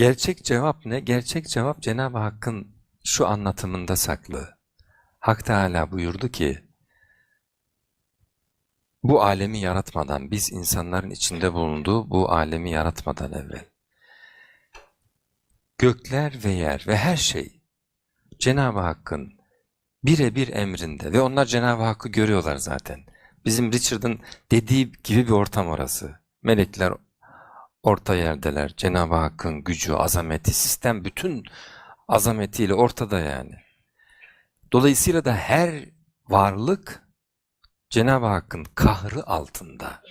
Gerçek cevap ne? Gerçek cevap Cenab-ı Hakk'ın şu anlatımında saklı. Hak Teala buyurdu ki, bu alemi yaratmadan, biz insanların içinde bulunduğu bu alemi yaratmadan evvel, gökler ve yer ve her şey Cenab-ı Hakk'ın birebir emrinde ve onlar Cenab-ı Hakk'ı görüyorlar zaten. Bizim Richard'ın dediği gibi bir ortam orası. Melekler orta yerdeler. Cenab-ı Hakk'ın gücü, azameti, sistem bütün azametiyle ortada yani. Dolayısıyla da her varlık Cenab-ı Hakk'ın kahrı altında.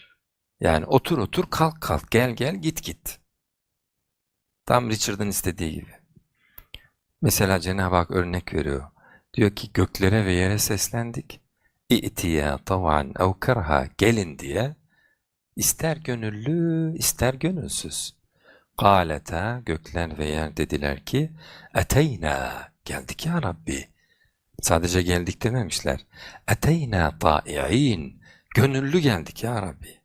Yani otur otur kalk kalk gel gel git git. Tam Richard'ın istediği gibi. Mesela Cenab-ı Hak örnek veriyor. Diyor ki göklere ve yere seslendik. İ'tiya tavan ev gelin diye ister gönüllü ister gönülsüz. Galeta gökler ve yer dediler ki eteyna geldik ya Rabbi. Sadece geldik dememişler. Eteyna ta'i'in gönüllü geldik ya Rabbi.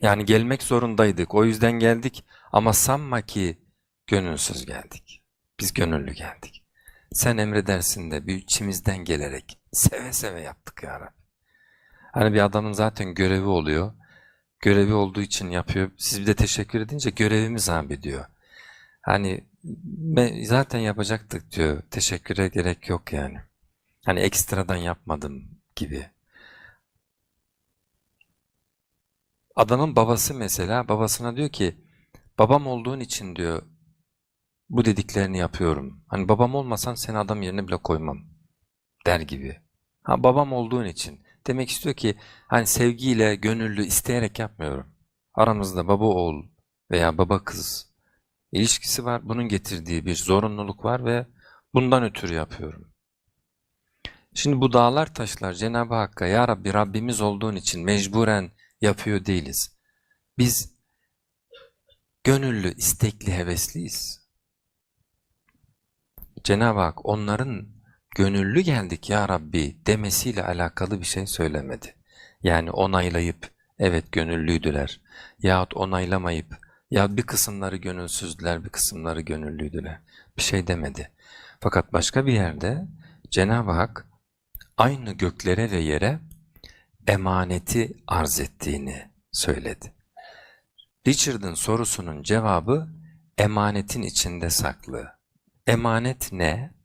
Yani gelmek zorundaydık. O yüzden geldik ama sanma ki gönülsüz geldik. Biz gönüllü geldik. Sen emredersin de bir içimizden gelerek seve seve yaptık ya Rabbi. Hani bir adamın zaten görevi oluyor. Görevi olduğu için yapıyor. Siz bir de teşekkür edince görevimiz abi. Hani zaten yapacaktık diyor. Teşekküre gerek yok yani. Hani ekstradan yapmadım gibi. Adamın babası mesela babasına diyor ki babam olduğun için diyor bu dediklerini yapıyorum. Hani babam olmasan seni adam yerine bile koymam der gibi. Ha babam olduğun için. Demek istiyor ki hani sevgiyle, gönüllü, isteyerek yapmıyorum. Aramızda baba oğul veya baba kız ilişkisi var. Bunun getirdiği bir zorunluluk var ve bundan ötürü yapıyorum. Şimdi bu dağlar taşlar Cenab-ı Hakk'a Ya Rabbi Rabbimiz olduğun için mecburen yapıyor değiliz. Biz gönüllü, istekli, hevesliyiz. Cenab-ı Hak onların gönüllü geldik ya Rabbi demesiyle alakalı bir şey söylemedi. Yani onaylayıp evet gönüllüydüler yahut onaylamayıp ya bir kısımları gönülsüzdüler bir kısımları gönüllüydüler. Bir şey demedi. Fakat başka bir yerde Cenab-ı Hak aynı göklere ve yere emaneti arz ettiğini söyledi. Richard'ın sorusunun cevabı emanetin içinde saklı. Emanet ne?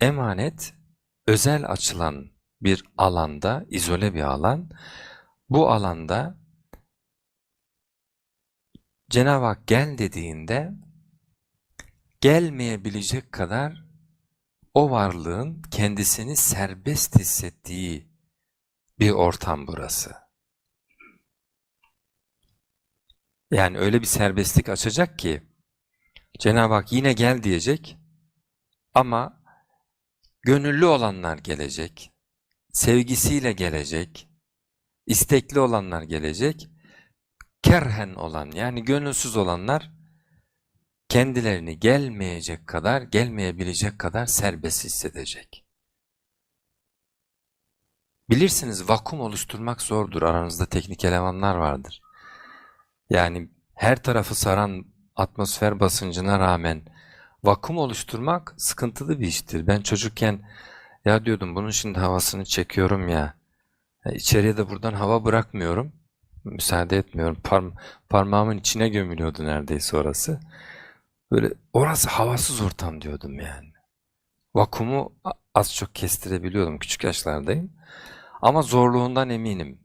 Emanet özel açılan bir alanda, izole bir alan. Bu alanda Cenab-ı Hak gel dediğinde gelmeyebilecek kadar o varlığın kendisini serbest hissettiği bir ortam burası. Yani öyle bir serbestlik açacak ki Cenab-ı Hak yine gel diyecek ama gönüllü olanlar gelecek, sevgisiyle gelecek, istekli olanlar gelecek, kerhen olan yani gönülsüz olanlar kendilerini gelmeyecek kadar, gelmeyebilecek kadar serbest hissedecek. Bilirsiniz vakum oluşturmak zordur. Aranızda teknik elemanlar vardır. Yani her tarafı saran atmosfer basıncına rağmen vakum oluşturmak sıkıntılı bir iştir. Ben çocukken ya diyordum bunun şimdi havasını çekiyorum ya. ya içeriye de buradan hava bırakmıyorum. Müsaade etmiyorum. Parm parmağımın içine gömülüyordu neredeyse orası. Böyle orası havasız ortam diyordum yani. Vakumu az çok kestirebiliyordum. Küçük yaşlardayım. Ama zorluğundan eminim.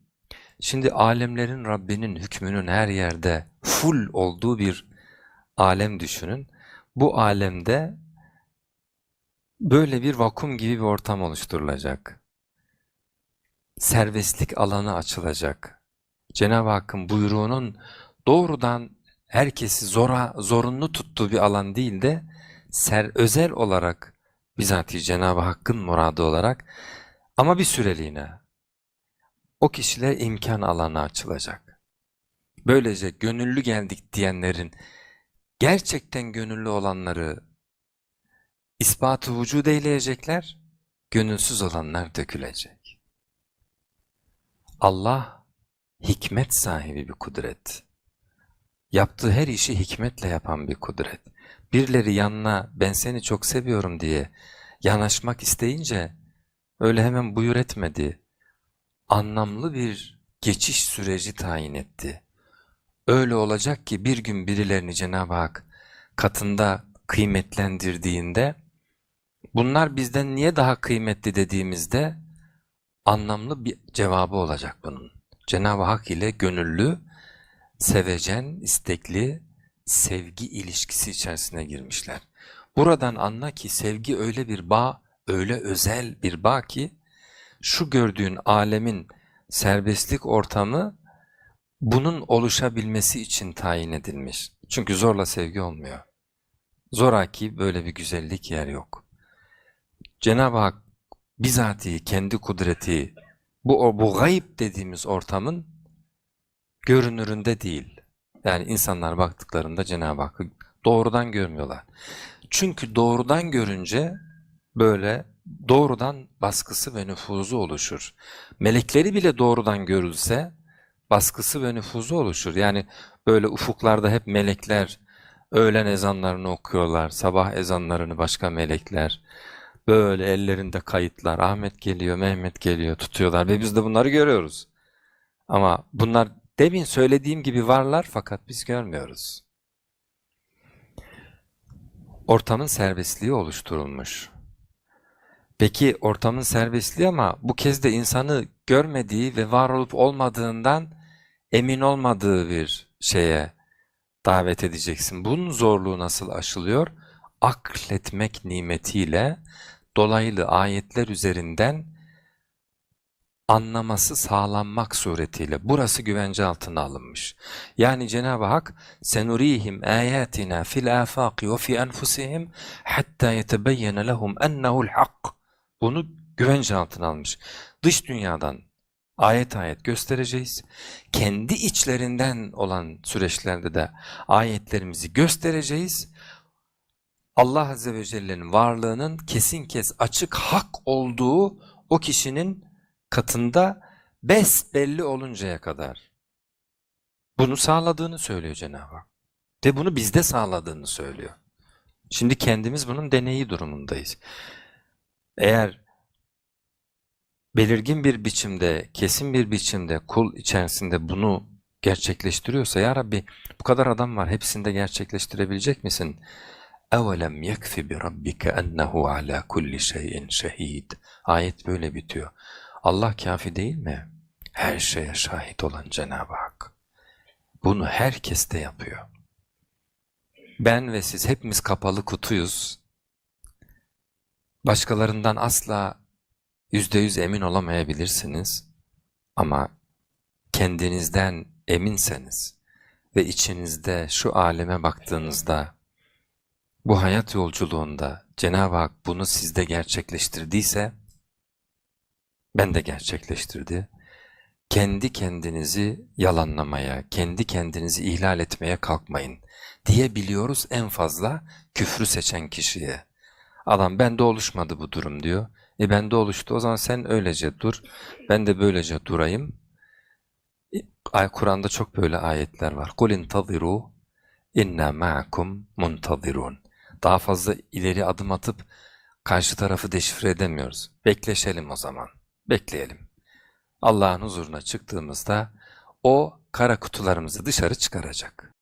Şimdi alemlerin Rabbinin hükmünün her yerde full olduğu bir alem düşünün. Bu alemde böyle bir vakum gibi bir ortam oluşturulacak. Serbestlik alanı açılacak. Cenab-ı Hakk'ın buyruğunun doğrudan herkesi zora, zorunlu tuttuğu bir alan değil de ser, özel olarak bizatihi Cenab-ı Hakk'ın muradı olarak ama bir süreliğine o kişilere imkan alanı açılacak. Böylece gönüllü geldik diyenlerin gerçekten gönüllü olanları ispatı vücud eyleyecekler, gönülsüz olanlar dökülecek. Allah hikmet sahibi bir kudret. Yaptığı her işi hikmetle yapan bir kudret. Birileri yanına ben seni çok seviyorum diye yanaşmak isteyince öyle hemen buyur etmedi. Anlamlı bir geçiş süreci tayin etti. Öyle olacak ki bir gün birilerini Cenab-ı Hak katında kıymetlendirdiğinde bunlar bizden niye daha kıymetli dediğimizde anlamlı bir cevabı olacak bunun. Cenab-ı Hak ile gönüllü, sevecen, istekli, sevgi ilişkisi içerisine girmişler. Buradan anla ki sevgi öyle bir bağ, öyle özel bir bağ ki şu gördüğün alemin serbestlik ortamı bunun oluşabilmesi için tayin edilmiş. Çünkü zorla sevgi olmuyor. Zoraki böyle bir güzellik yer yok. Cenab-ı Hak bizatihi kendi kudreti bu, bu gayb dediğimiz ortamın görünüründe değil. Yani insanlar baktıklarında Cenab-ı Hakk'ı doğrudan görmüyorlar. Çünkü doğrudan görünce böyle doğrudan baskısı ve nüfuzu oluşur. Melekleri bile doğrudan görülse baskısı ve nüfuzu oluşur. Yani böyle ufuklarda hep melekler öğlen ezanlarını okuyorlar, sabah ezanlarını başka melekler. Böyle ellerinde kayıtlar, Ahmet geliyor, Mehmet geliyor, tutuyorlar ve biz de bunları görüyoruz. Ama bunlar demin söylediğim gibi varlar fakat biz görmüyoruz. Ortamın serbestliği oluşturulmuş. Peki ortamın serbestliği ama bu kez de insanı görmediği ve var olup olmadığından emin olmadığı bir şeye davet edeceksin. Bunun zorluğu nasıl aşılıyor? Akletmek nimetiyle dolaylı ayetler üzerinden anlaması sağlanmak suretiyle burası güvence altına alınmış. Yani Cenab-ı Hak senurihim ayatina fil afaqi ve fi enfusihim hatta yetebeyyene lehum ennehu'l hak. Bunu güvence altına almış. Dış dünyadan ayet ayet göstereceğiz. Kendi içlerinden olan süreçlerde de ayetlerimizi göstereceğiz. Allah Azze ve Celle'nin varlığının kesin kes açık hak olduğu o kişinin katında besbelli oluncaya kadar. Bunu sağladığını söylüyor Cenab-ı Hak. Ve bunu bizde sağladığını söylüyor. Şimdi kendimiz bunun deneyi durumundayız. Eğer belirgin bir biçimde, kesin bir biçimde kul içerisinde bunu gerçekleştiriyorsa ya Rabbi bu kadar adam var hepsini de gerçekleştirebilecek misin? اَوَلَمْ يَكْفِ بِرَبِّكَ اَنَّهُ عَلَى كُلِّ شَيْءٍ شَهِيدٍ Ayet böyle bitiyor. Allah kafi değil mi? Her şeye şahit olan Cenab-ı Hak. Bunu herkes de yapıyor. Ben ve siz hepimiz kapalı kutuyuz. Başkalarından asla yüzde yüz emin olamayabilirsiniz. Ama kendinizden eminseniz ve içinizde şu aleme baktığınızda bu hayat yolculuğunda Cenab-ı Hak bunu sizde gerçekleştirdiyse ben de gerçekleştirdi. Kendi kendinizi yalanlamaya, kendi kendinizi ihlal etmeye kalkmayın diyebiliyoruz en fazla küfrü seçen kişiye. Adam bende oluşmadı bu durum diyor. E bende oluştu. O zaman sen öylece dur. Ben de böylece durayım. E, Kur'an'da çok böyle ayetler var. Kul intaziru inna ma'akum muntazirun. Daha fazla ileri adım atıp karşı tarafı deşifre edemiyoruz. Bekleşelim o zaman. Bekleyelim. Allah'ın huzuruna çıktığımızda o kara kutularımızı dışarı çıkaracak.